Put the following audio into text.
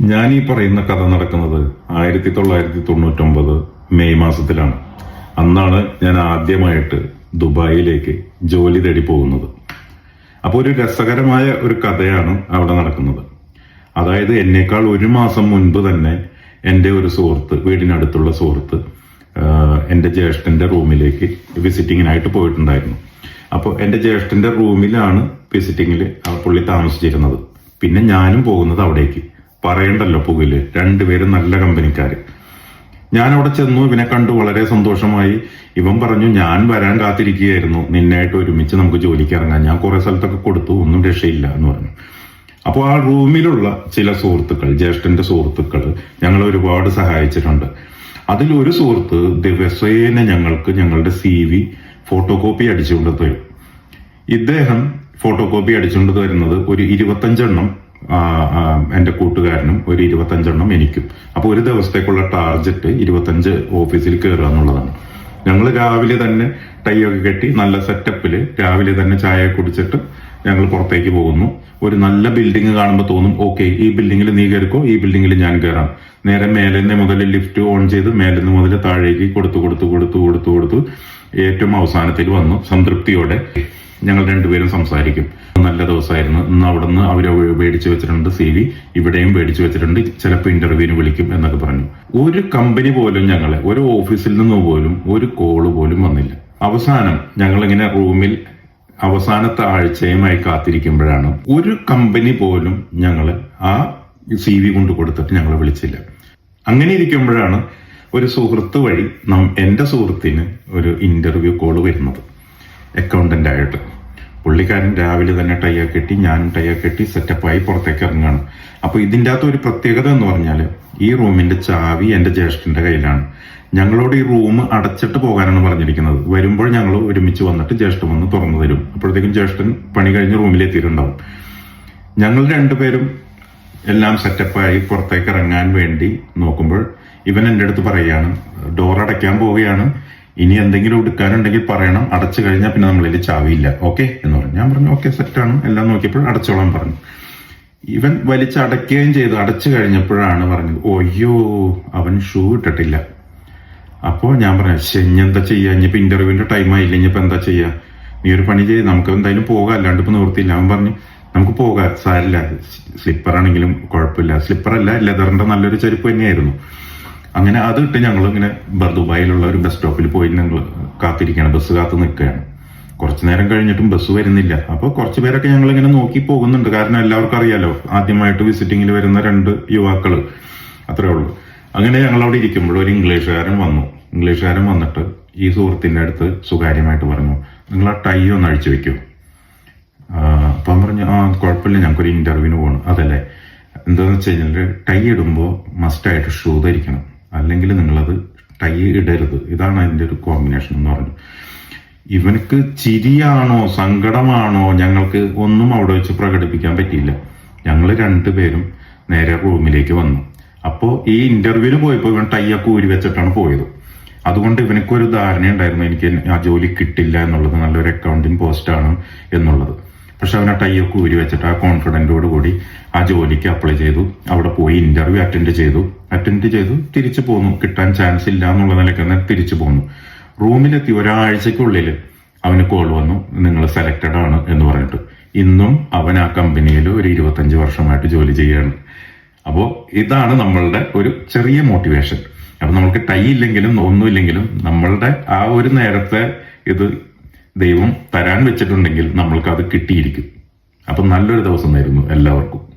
ഞാൻ ഈ പറയുന്ന കഥ നടക്കുന്നത് ആയിരത്തി തൊള്ളായിരത്തി തൊണ്ണൂറ്റൊമ്പത് മെയ് മാസത്തിലാണ്. അന്നാണ് ഞാൻ ആദ്യമായിട്ട് ദുബായിലേക്ക് ജോലി തേടി പോകുന്നത്. അപ്പോൾ ഒരു രസകരമായ ഒരു കഥയാണ് അവിടെ നടക്കുന്നത്. അതായത് എന്നേക്കാൾ ഒരു മാസം മുൻപ് തന്നെ എന്റെ ഒരു സുഹൃത്ത് വീടിനടുത്തുള്ള സുഹൃത്ത് എന്റെ ജ്യേഷ്ഠന്റെ റൂമിലേക്ക് വിസിറ്റിങ്ങിനായിട്ട് പോയിട്ടുണ്ടായിരുന്നു. അപ്പോൾ എന്റെ ജ്യേഷ്ഠന്റെ റൂമിലാണ് വിസിറ്റിങ്ങിൽ പുള്ളി താമസിച്ചിരുന്നത്. പിന്നെ ഞാനും പോകുന്നത് അവിടേക്ക്. പറയണ്ടല്ലോ പുകിൽ. രണ്ടുപേരും നല്ല കമ്പനിക്കാര്. ഞാൻ അവിടെ ചെന്നു ഇവനെ കണ്ടു വളരെ സന്തോഷമായി. ഇവൻ പറഞ്ഞു ഞാൻ വരാൻ കാത്തിരിക്കുകയായിരുന്നു. നിന്നായിട്ട് ഒരുമിച്ച് നമുക്ക് ജോലിക്ക് ഇറങ്ങാം. ഞാൻ കുറെ സ്ഥലത്തൊക്കെ കൊടുത്തു ഒന്നും രക്ഷയില്ല എന്ന് പറഞ്ഞു. അപ്പോൾ ആ റൂമിലുള്ള ചില സുഹൃത്തുക്കൾ ജ്യേഷ്ഠന്റെ സുഹൃത്തുക്കൾ ഞങ്ങൾ ഒരുപാട് സഹായിച്ചിട്ടുണ്ട്. അതിൽ അതിലൊരു സുഹൃത്ത് ദിവസേന ഞങ്ങൾക്ക് ഞങ്ങളുടെ സി വി ഫോട്ടോ കോപ്പി അടിച്ചുകൊണ്ട് തരും. ഇദ്ദേഹം ഫോട്ടോ കോപ്പി അടിച്ചുകൊണ്ട് തരുന്നത് ഒരു ഇരുപത്തഞ്ചെണ്ണം എന്റെ കൂട്ടുകാരനും ഒരു ഇരുപത്തഞ്ചെണ്ണം എനിക്കും. അപ്പോൾ ഒരു ദിവസത്തേക്കുള്ള ടാർജറ്റ് ഇരുപത്തഞ്ച് ഓഫീസിൽ കയറുക എന്നുള്ളതാണ്. ഞങ്ങൾ രാവിലെ തന്നെ ടൈ ഒക്കെ കെട്ടി നല്ല സെറ്റപ്പിൽ രാവിലെ തന്നെ ചായ കുടിച്ചിട്ട് ഞങ്ങൾ പുറത്തേക്ക് പോകുന്നു. ഒരു നല്ല ബിൽഡിംഗ് കാണുമ്പോൾ തോന്നും ഓക്കെ ഈ ബിൽഡിങ്ങിൽ നീ കയറിക്കോ ഈ ബിൽഡിങ്ങിൽ ഞാൻ കയറാം നേരെ മേലെന്ന് മുതൽ ലിഫ്റ്റ് ഓൺ ചെയ്ത് മേലെന്ന് മുതൽ താഴേക്ക് കൊടുത്തു കൊടുത്തു കൊടുത്തു കൊടുത്തു കൊടുത്തു. ഏറ്റവും അവസാനത്തിൽ വന്നു സംതൃപ്തിയോടെ. ഞങ്ങൾ രണ്ടുപേരും സംസാരിക്കും. നല്ല ദിവസമായിരുന്നു. ഇന്ന് അവിടെ നിന്ന് അവരെ മേടിച്ചു വെച്ചിട്ടുണ്ട് സി വി. ഇവിടെയും മേടിച്ചു വെച്ചിട്ടുണ്ട്. ചിലപ്പോൾ ഇന്റർവ്യൂവിന് വിളിക്കും എന്നൊക്കെ പറഞ്ഞു. ഒരു കമ്പനി പോലും ഞങ്ങളെ ഒരു ഓഫീസിൽ നിന്ന് പോലും ഒരു കോൾ പോലും വന്നില്ല. അവസാനം ഞങ്ങൾ ഇങ്ങനെ റൂമിൽ അവസാനത്തെ ആഴ്ചയുമായി കാത്തിരിക്കുമ്പോഴാണ് ഒരു കമ്പനി പോലും ഞങ്ങൾ ആ സി വി കൊണ്ട് കൊടുത്തിട്ട് ഞങ്ങളെ വിളിച്ചില്ല. അങ്ങനെ ഇരിക്കുമ്പോഴാണ് ഒരു സുഹൃത്ത് വഴി നം എന്റെ സുഹൃത്തിന് ഒരു ഇന്റർവ്യൂ കോൾ വരുന്നത്. അക്കൗണ്ടന്റ് ആയിട്ട് പുള്ളിക്കാരൻ രാവിലെ തന്നെ ടൈയ കെട്ടി ഞാനും ടൈയ കെട്ടി സെറ്റപ്പായി പുറത്തേക്ക് ഇറങ്ങുകയാണ്. അപ്പോൾ ഇതിന്റെ അകത്ത് ഒരു പ്രത്യേകത എന്ന് പറഞ്ഞാൽ ഈ റൂമിന്റെ ചാവി എന്റെ ജ്യേഷ്ഠന്റെ കയ്യിലാണ്. ഞങ്ങളോട് ഈ റൂം അടച്ചിട്ട് പോകാനാണ് പറഞ്ഞിരിക്കുന്നത്. വരുമ്പോൾ ഞങ്ങൾ ഒരുമിച്ച് വന്നിട്ട് ജ്യേഷ്ഠൻ വന്ന് തുറന്നു തരും. അപ്പോഴത്തേക്കും ജ്യേഷ്ഠൻ പണി കഴിഞ്ഞ് റൂമിലെത്തിയിട്ടുണ്ടാവും ഞങ്ങൾ രണ്ടുപേരും എല്ലാം സെറ്റപ്പായി പുറത്തേക്ക് ഇറങ്ങാൻ വേണ്ടി നോക്കുമ്പോൾ ഇവൻ എന്റെ അടുത്ത് പറയുകയാണ് ഡോർ അടയ്ക്കാൻ പോവുകയാണ്. ഇനി എന്തെങ്കിലും എടുക്കാനുണ്ടെങ്കിൽ പറയണം. അടച്ചു കഴിഞ്ഞാൽ പിന്നെ നമ്മളിൽ ചാവിയില്ല. ഓക്കെ? എന്ന് പറഞ്ഞു. ഞാൻ പറഞ്ഞു ഓക്കെ സെറ്റാണ് എല്ലാം നോക്കിയപ്പോൾ അടച്ചോളാൻ പറഞ്ഞു. ഇവൻ വലിച്ചടയ്ക്കുകയും ചെയ്തു. അടച്ചു കഴിഞ്ഞപ്പോഴാണ് പറഞ്ഞത് ഒയ്യോ അവൻ ഷൂ ഇട്ടിട്ടില്ല. അപ്പോൾ ഞാൻ പറഞ്ഞു ശനി എന്താ ചെയ്യാ? ഇനിയിപ്പോ ഇന്റർവ്യൂവിന്റെ ടൈം ആയില്ല ഇനിയിപ്പോ എന്താ ചെയ്യാ? നീ ഒരു പണി ചെയ്ത് നമുക്ക് എന്തായാലും പോകാം. അല്ലാണ്ട് ഇപ്പൊ നിവൃത്തിയില്ല. അവൻ പറഞ്ഞു നമുക്ക് പോകാം. സാരില്ല സ്ലിപ്പർ ആണെങ്കിലും കുഴപ്പമില്ല. സ്ലിപ്പർ അല്ല ലെതറിന്റെ നല്ലൊരു ചെരുപ്പ് തന്നെയായിരുന്നു. അങ്ങനെ അത് ഇട്ട് ഞങ്ങൾ ഇങ്ങനെ ദുബായിലുള്ള ഒരു ബസ് സ്റ്റോപ്പിൽ പോയി ഞങ്ങൾ കാത്തിരിക്കുകയാണ്. ബസ് കാത്തു നിൽക്കുകയാണ്. കുറച്ചു നേരം കഴിഞ്ഞിട്ടും ബസ് വരുന്നില്ല. അപ്പോൾ കുറച്ച് പേരൊക്കെ ഞങ്ങൾ ഇങ്ങനെ നോക്കി പോകുന്നുണ്ട്. കാരണം എല്ലാവർക്കും അറിയാലോ ആദ്യമായിട്ട് വിസിറ്റിങ്ങിൽ വരുന്ന രണ്ട് യുവാക്കൾ അത്രേ ഉള്ളൂ. അങ്ങനെ ഞങ്ങൾ അവിടെ ഇരിക്കുമ്പോൾ ഒരു ഇംഗ്ലീഷുകാരൻ വന്നു. ഇംഗ്ലീഷുകാരൻ വന്നിട്ട് ഈ സുഹൃത്തിന്റെ അടുത്ത് സുകാര്യമായിട്ട് പറഞ്ഞു നിങ്ങൾ ആ ടൈ ഒന്ന് അഴിച്ചു വെക്കൂ. അപ്പം പറഞ്ഞു ആ കുഴപ്പമില്ല ഞങ്ങൾക്കൊരു ഇന്റർവ്യൂവിന് പോകണം. അതല്ലേ? എന്താന്ന് വെച്ച് കഴിഞ്ഞാൽ ടൈ ഇടുമ്പോൾ മസ്റ്റായിട്ട് ഷൂ ധരിക്കണം. അല്ലെങ്കിൽ നിങ്ങളത് ടൈ ഇടരുത്. ഇതാണ് അതിന്റെ ഒരു കോമ്പിനേഷൻ എന്ന് പറഞ്ഞു. ഇവനക്ക് ചിരിയാണോ സങ്കടമാണോ ഞങ്ങൾക്ക് ഒന്നും അവിടെ വെച്ച് പ്രകടിപ്പിക്കാൻ പറ്റിയില്ല. ഞങ്ങൾ രണ്ടുപേരും നേരെ റൂമിലേക്ക് വന്നു. അപ്പോൾ ഈ ഇന്റർവ്യൂവിന് പോയപ്പോൾ ഇവൻ ടൈയൊക്കെ ഊരി വെച്ചിട്ടാണ് പോയത്. അതുകൊണ്ട് ഇവനക്കൊരു ധാരണയുണ്ടായിരുന്നു എനിക്ക് ആ ജോലി കിട്ടില്ല എന്നുള്ളത്. നല്ലൊരു അക്കൗണ്ടിങ് പോസ്റ്റാണ് എന്നുള്ളത്. പക്ഷെ അവൻ ആ ടൈയൊക്കെ ഊരി വെച്ചിട്ട് ആ കോൺഫിഡന്റോട് കൂടി ആ ജോലിക്ക് അപ്ലൈ ചെയ്തു. അവിടെ പോയി ഇന്റർവ്യൂ അറ്റൻഡ് ചെയ്തു. അറ്റൻഡ് ചെയ്തു. തിരിച്ചു പോന്നു. കിട്ടാൻ ചാൻസ് ഇല്ല എന്നുള്ള നിലയ്ക്ക് തന്നെ തിരിച്ചു പോന്നു. റൂമിലെത്തി ഒരാഴ്ചക്കുള്ളിൽ അവന് കോൾ വന്നു. നിങ്ങൾ സെലക്റ്റഡ് ആണ് എന്ന് പറഞ്ഞിട്ട്. ഇന്നും അവൻ ആ കമ്പനിയിൽ ഒരു ഇരുപത്തഞ്ച് വർഷമായിട്ട് ജോലി ചെയ്യുകയാണ്. അപ്പോൾ ഇതാണ് നമ്മളുടെ ഒരു ചെറിയ മോട്ടിവേഷൻ അപ്പൊ നമ്മൾക്ക് ടൈ ഇല്ലെങ്കിലും ഒന്നുമില്ലെങ്കിലും നമ്മളുടെ ആ ഒരു നേരത്തെ ഇത് ദൈവം തരാൻ വെച്ചിട്ടുണ്ടെങ്കിൽ നമ്മൾക്ക് അത് കിട്ടിയിരിക്കും. അപ്പം നല്ലൊരു ദിവസം ആയിരുന്നു എല്ലാവർക്കും.